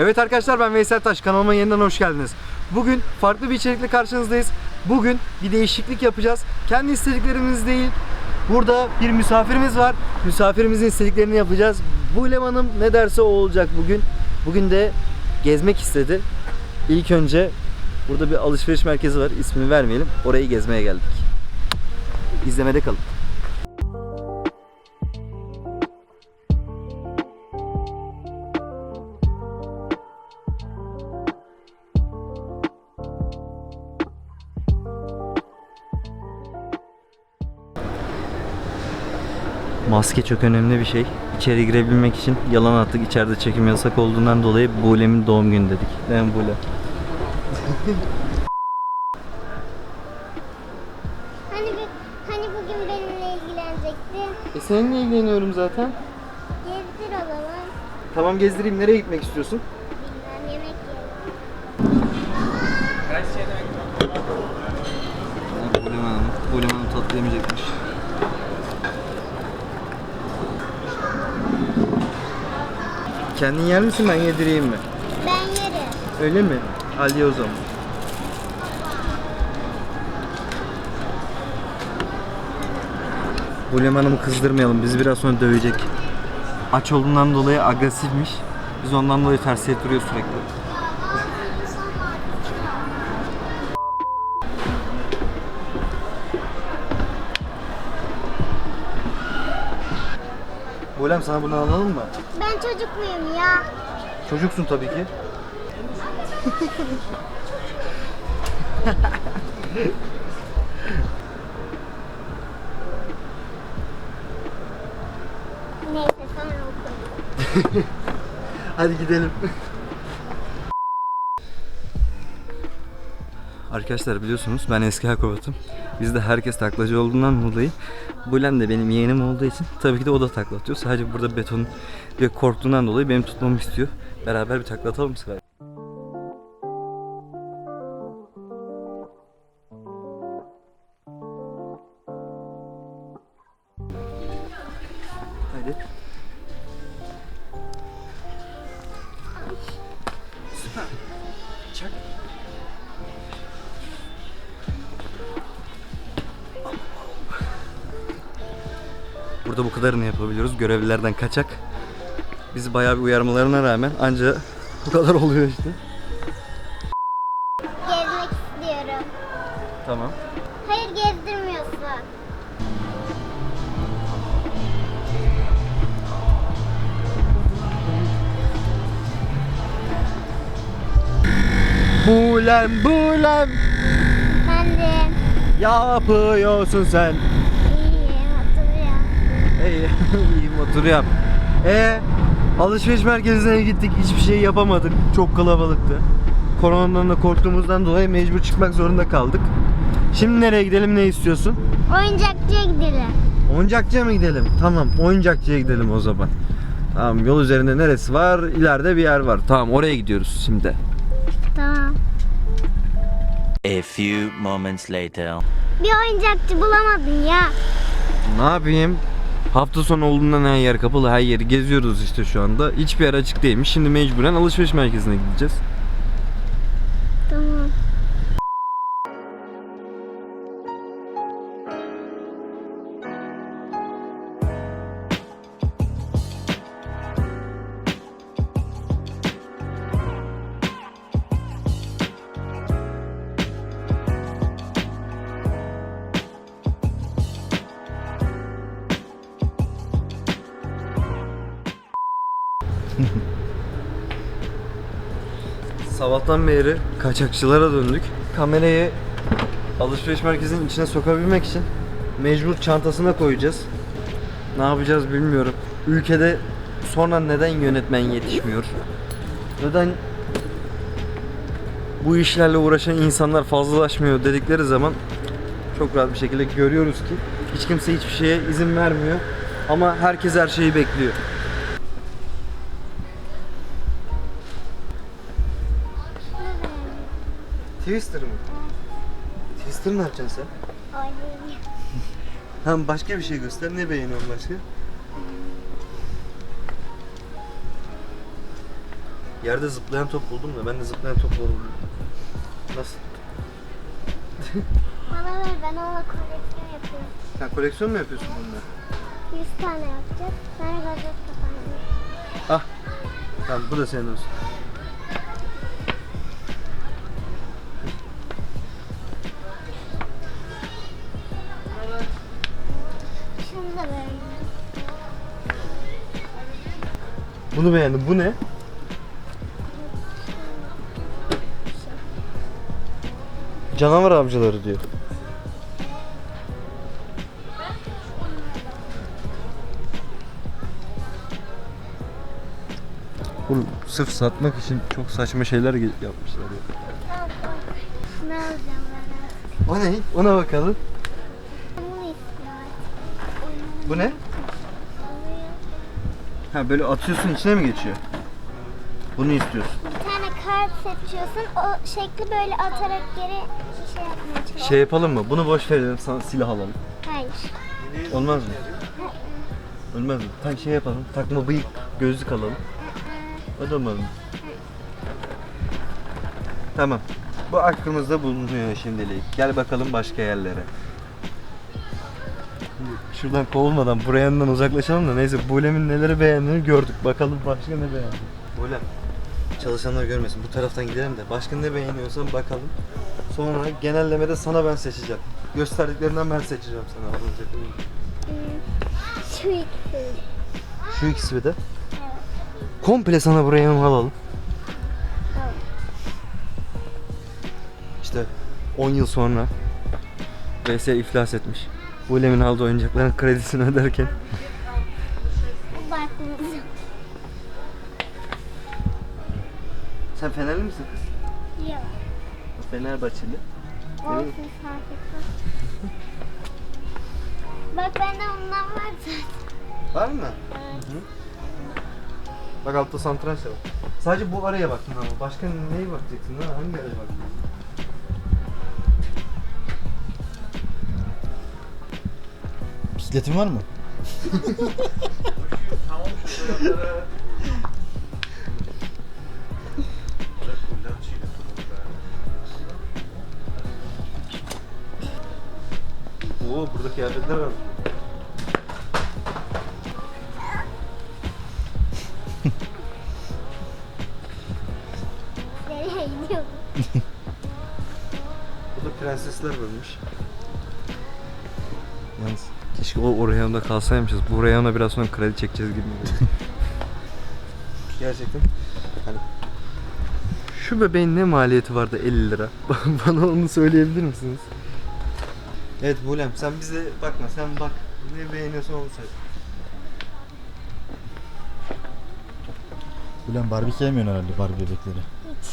Evet arkadaşlar ben Veysel Taş kanalıma yeniden hoş geldiniz. Bugün farklı bir içerikle karşınızdayız. Bugün bir değişiklik yapacağız. Kendi istediklerimiz değil. Burada bir misafirimiz var. Misafirimizin istediklerini yapacağız. Bu Hanım ne derse o olacak bugün. Bugün de gezmek istedi. İlk önce burada bir alışveriş merkezi var. İsmini vermeyelim. Orayı gezmeye geldik. İzlemede kalın. Maske çok önemli bir şey. İçeri girebilmek için yalan attık. İçeride çekim yasak olduğundan dolayı Bulem'in doğum günü dedik. Değil mi Bule? Hani hani bugün benimle ilgilenecekti. E seninle ilgileniyorum zaten. Gezdir o zaman. Tamam gezdireyim. Nereye gitmek istiyorsun? Bilmem yemek yiyelim. Bulem Hanım. Bulem Hanım tatlı yemeyecekmiş. Kendin yer misin ben yedireyim mi? Ben yerim. Öyle mi? Al ye o zaman. Bulem Hanım'ı kızdırmayalım. Bizi biraz sonra dövecek. Aç olduğundan dolayı agresifmiş. Biz ondan dolayı ters duruyor sürekli. Bulem sana bunu alalım mı? Ben çocuk muyum ya? Çocuksun tabii ki. Neyse sonra okurum. Hadi gidelim. Arkadaşlar biliyorsunuz ben eski akrobatım. Bizde herkes taklacı olduğundan dolayı Bulen de benim yeğenim olduğu için tabii ki de o da takla atıyor. Sadece burada beton ve korktuğundan dolayı benim tutmamı istiyor. Beraber bir takla atalım sırayla? Hadi. Burada bu kadarını yapabiliyoruz. Görevlilerden kaçak. Bizi bayağı bir uyarmalarına rağmen anca bu kadar oluyor işte. Gezmek istiyorum. Tamam. Hayır gezdirmiyorsun. Bulem bulem Efendim. yapıyorsun sen. İyiyim. İyi, iyi motor yap. E alışveriş merkezine gittik. Hiçbir şey yapamadık. Çok kalabalıktı. Koronadan da korktuğumuzdan dolayı mecbur çıkmak zorunda kaldık. Şimdi nereye gidelim? Ne istiyorsun? Oyuncakçıya gidelim. Oyuncakçıya mı gidelim? Tamam, oyuncakçıya gidelim o zaman. Tamam, yol üzerinde neresi var? İleride bir yer var. Tamam, oraya gidiyoruz şimdi. Tamam. A few moments later. Bir oyuncakçı bulamadın ya. Ne yapayım? Hafta sonu olduğundan her yer kapalı, her yeri geziyoruz işte şu anda. Hiçbir yer açık değilmiş. Şimdi mecburen alışveriş merkezine gideceğiz. Tamam. Sabahtan beri kaçakçılara döndük. Kamerayı alışveriş merkezinin içine sokabilmek için mecbur çantasına koyacağız. Ne yapacağız bilmiyorum. Ülkede sonra neden yönetmen yetişmiyor? Neden bu işlerle uğraşan insanlar fazlalaşmıyor dedikleri zaman çok rahat bir şekilde görüyoruz ki hiç kimse hiçbir şeye izin vermiyor. Ama herkes her şeyi bekliyor. Twister mı? Twister ne yapacaksın sen? Oynayayım. Tamam başka bir şey göster. Ne beğeniyorsun başka? Yerde zıplayan top buldum da ben de zıplayan top buldum. Nasıl? Bana ver ben onunla koleksiyon yapıyorum. Sen koleksiyon mu yapıyorsun bununla? 100 tane yapacağız. Sonra gazoz kapandı. Ah. Tamam bu da senin olsun. Bunu beğendim. Bu ne? Canavar avcıları diyor. Bu sırf satmak için çok saçma şeyler yapmışlar ya. Alacağım ben artık. O ne? Ona bakalım. Bu ne? Ha böyle atıyorsun içine mi geçiyor? Bunu istiyorsun. Bir tane kart seçiyorsun. O şekli böyle atarak geri şey yapmaya çalışıyorsun. Şey yapalım mı? Bunu boş verelim sana silah alalım. Hayır. Olmaz mı? Olmaz mı? Tak şey yapalım. Takma bıyık gözlük alalım. O da olmaz mı? Tamam. Bu aklımızda bulunuyor şimdilik. Gel bakalım başka yerlere. Şuradan kovulmadan buraya yanından uzaklaşalım da neyse Bulem'in neleri beğendiğini gördük. Bakalım başka ne beğendi. Bulem. Çalışanlar görmesin. Bu taraftan gidelim de başka ne beğeniyorsan bakalım. Sonra genellemede sana ben seçeceğim. Gösterdiklerinden ben seçeceğim sana alınacak. Şu ikisi. Şu ikisi de. Komple sana buraya mı alalım? Tamam. İşte 10 yıl sonra VS iflas etmiş. Bulem'in aldığı oyuncakların kredisini öderken Sen Fenerli misin? yok. Fenerbahçeli. Olsun fark etmez. Bak bende ondan var zaten. Var mı? Evet. Bak altta santranç da var. Sadece bu araya baktın ama başka neye bakacaksın ha? Hangi araya bakacaksın? Bisikletin var mı? Oo burada kıyafetler var. Nereye gidiyor? Burada prensesler varmış. Yalnız keşke o Orion'da kalsaymışız. Bu Orion'a biraz sonra kredi çekeceğiz gibi. Gerçekten. Hani şu bebeğin ne maliyeti vardı 50 lira? Bana onu söyleyebilir misiniz? Evet Bulem sen bize bakma sen bak. Ne beğeniyorsan onu söyle. Ulan Barbie sevmiyorsun herhalde Barbie bebekleri. Hiç.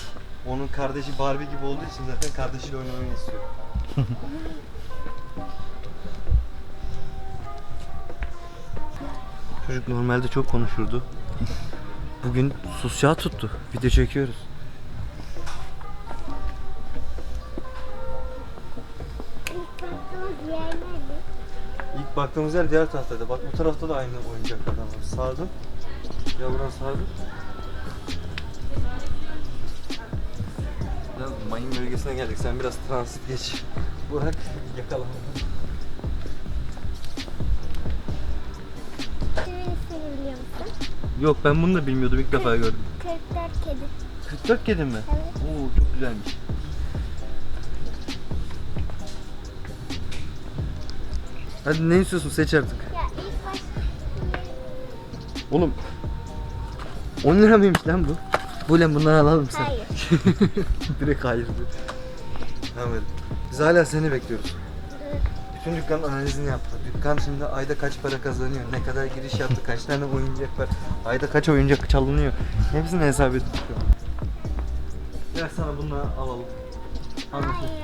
Onun kardeşi Barbie gibi olduğu için zaten kardeşiyle oynamayı istiyor. Çocuk normalde çok konuşurdu. Bugün susacağı tuttu. Video çekiyoruz. İlk baktığımız yer diğer taraftaydı. Bak bu tarafta da aynı oyuncaklardan var. Sağda. Ya buradan sağda. Biraz mayın bölgesine geldik. Sen biraz transit geç. Burak yakalama. Yok ben bunu da bilmiyordum. ilk defa gördüm. 44 kedi. 44 kedi mi? Evet. Oo çok güzelmiş. Hadi ne istiyorsun seç artık. Ya ilk baş... Oğlum 10 lira mıymış lan bu? Bu lan bundan alalım sen. Hayır. Direkt hayır diyor. Tamam. Biz hala seni bekliyoruz. Bütün dükkanın analizini yaptı. Dükkan şimdi ayda kaç para kazanıyor, ne kadar giriş yaptı, kaç tane oyuncak var, ayda kaç oyuncak çalınıyor. Hepsini hesap ettik şu an. Gel sana bunu alalım. Anlaşıldı. Hayır.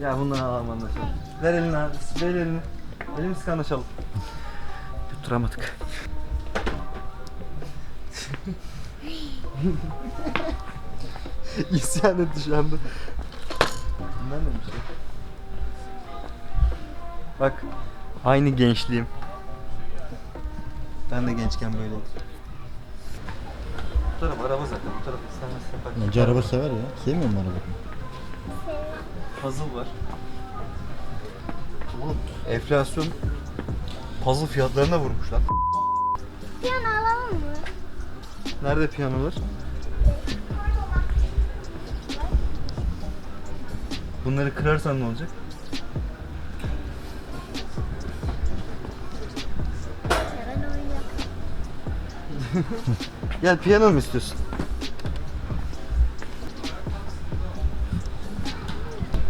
Ya bundan alalım anlaşalım. Ver elini abi, ver elini. Elimizi anlaşalım. Tutturamadık. İsyan etti şu anda. Bunlar ne bir şey? Bak, aynı gençliğim. Ben de gençken böyleydim. taraf araba zaten. Bu taraf istemezse bak. Bence araba sever ya. Sevmiyor mu araba? Puzzle var. Oğlum enflasyon puzzle fiyatlarına vurmuş lan. Piyano alalım mı? Nerede piyanolar? Bunları kırarsan ne olacak? Gel piyano mu istiyorsun?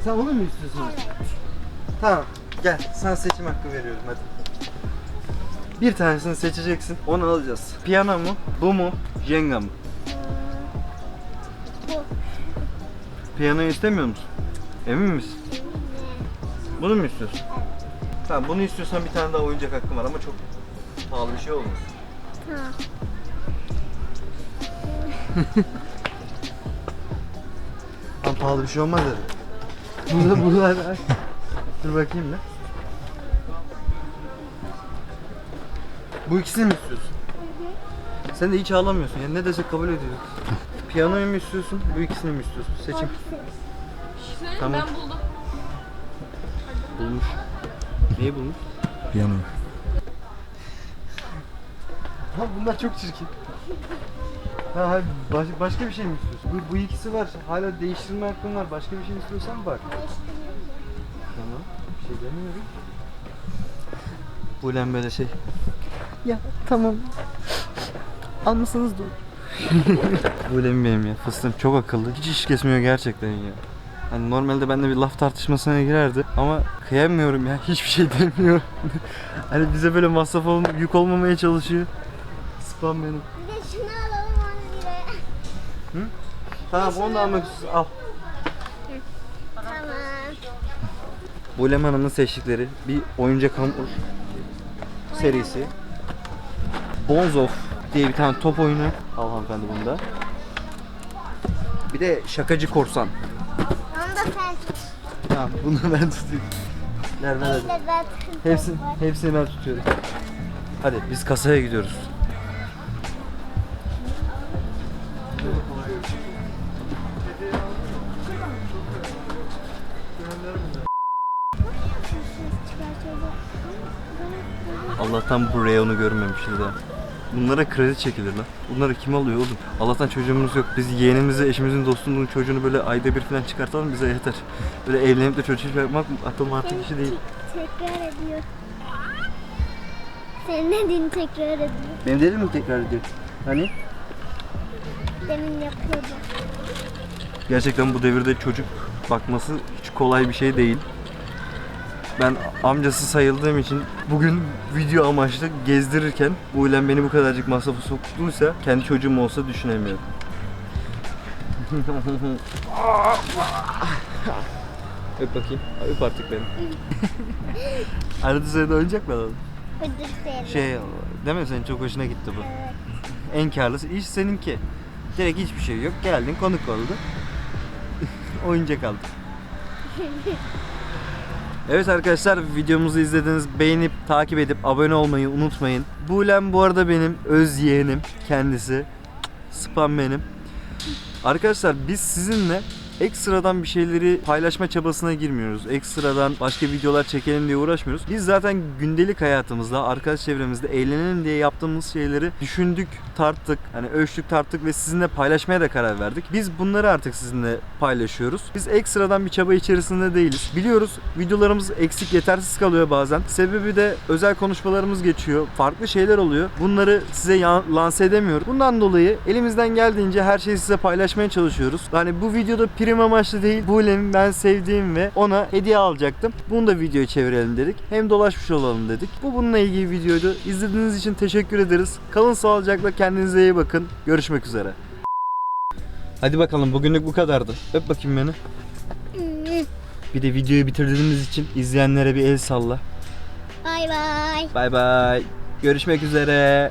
Sen onu mu istiyorsun? Tamam. Gel. Sana seçim hakkı veriyorum hadi. Bir tanesini seçeceksin. Onu alacağız. Piyano mu? Bu mu? Jenga mı? Piyanoyu istemiyor musun? Emin misin? Bunu mu istiyorsun? Tamam bunu istiyorsan bir tane daha oyuncak hakkım var ama çok pahalı bir şey olmaz. Tamam. Tam pahalı bir şey olmaz dedim. Burada burada Dur bakayım da. Bu ikisini mi istiyorsun? Sen de hiç ağlamıyorsun. Yani ne desek kabul ediyorsun. Piyanoyu mu istiyorsun? Bu ikisini mi istiyorsun? Seçim. Tamam. Ben buldum. Bulmuş. Neyi bulmuş? Piyano. Ha bunlar çok çirkin. Ha, hayır, baş- başka bir şey mi istiyorsun? Bu, bu ikisi var. Hala değiştirme hakkın var. Başka bir şey istiyorsan bak. Tamam. Bir şey demiyorum. Bu ulan böyle şey. Ya tamam. Almasanız da Bu ulan benim ya. Fıstığım çok akıllı. Hiç iş kesmiyor gerçekten ya. Hani normalde benimle bir laf tartışmasına girerdi ama kıyamıyorum ya. Hiçbir şey demiyor. hani bize böyle masraf olma, yük olmamaya çalışıyor. Spam benim. Bir de şunu alalım 10 liraya. Tamam onu da almak istiyorsun. Al. Tamam. Bu Hanım'ın seçtikleri bir oyuncak hamur serisi. Bonzof diye bir tane top oyunu. Al hanımefendi bunu da. Bir de şakacı korsan. Onu da sen tut. Tamam bunu ben tutayım. Ver ver hadi. Eyle zaten Hepsi, top var. hepsini ben tutuyorum. Hadi biz kasaya gidiyoruz. Allah'tan bu reyonu görmemişiz daha. Bunlara kredi çekilir lan. Bunları kim alıyor oğlum? Allah'tan çocuğumuz yok. Biz yeğenimizi, eşimizin, dostumuzun çocuğunu böyle ayda bir falan çıkartalım bize yeter. Böyle evlenip de çocuk yapmak akıl artık işi değil. Tekrar ediyor. Senin dediğini tekrar ediyor. Benim dedim mi tekrar ediyor? Hani? Demin yapıyordu. Gerçekten bu devirde çocuk bakması hiç kolay bir şey değil. Ben amcası sayıldığım için bugün video amaçlı gezdirirken bu ulan beni bu kadarcık masrafa soktuysa kendi çocuğum olsa düşünemiyorum. Öp bakayım. Öp artık beni. Arada sırada oyuncak mı alalım? Hıdır seni. Şey, değil mi senin çok hoşuna gitti bu. Evet. En karlısı iş seninki. Direkt hiçbir şey yok. Geldin konuk oldu. Oyuncak aldın. Evet arkadaşlar videomuzu izlediniz. Beğenip takip edip abone olmayı unutmayın. Buğlem bu arada benim öz yeğenim kendisi. Spam benim. Arkadaşlar biz sizinle ekstradan bir şeyleri paylaşma çabasına girmiyoruz. Ekstradan başka videolar çekelim diye uğraşmıyoruz. Biz zaten gündelik hayatımızda, arkadaş çevremizde eğlenelim diye yaptığımız şeyleri düşündük, tarttık, hani ölçtük, tarttık ve sizinle paylaşmaya da karar verdik. Biz bunları artık sizinle paylaşıyoruz. Biz ekstradan bir çaba içerisinde değiliz. Biliyoruz videolarımız eksik, yetersiz kalıyor bazen. Sebebi de özel konuşmalarımız geçiyor. Farklı şeyler oluyor. Bunları size lanse edemiyoruz. Bundan dolayı elimizden geldiğince her şeyi size paylaşmaya çalışıyoruz. Hani bu videoda prim amaçlı değil. Bu Buğlem'i ben sevdiğim ve ona hediye alacaktım. Bunu da videoya çevirelim dedik. Hem dolaşmış olalım dedik. Bu bununla ilgili videoydu. İzlediğiniz için teşekkür ederiz. Kalın sağlıcakla kendinize iyi bakın. Görüşmek üzere. Hadi bakalım bugünlük bu kadardı. Öp bakayım beni. Bir de videoyu bitirdiğimiz için izleyenlere bir el salla. Bay bay. Bay bay. Görüşmek üzere.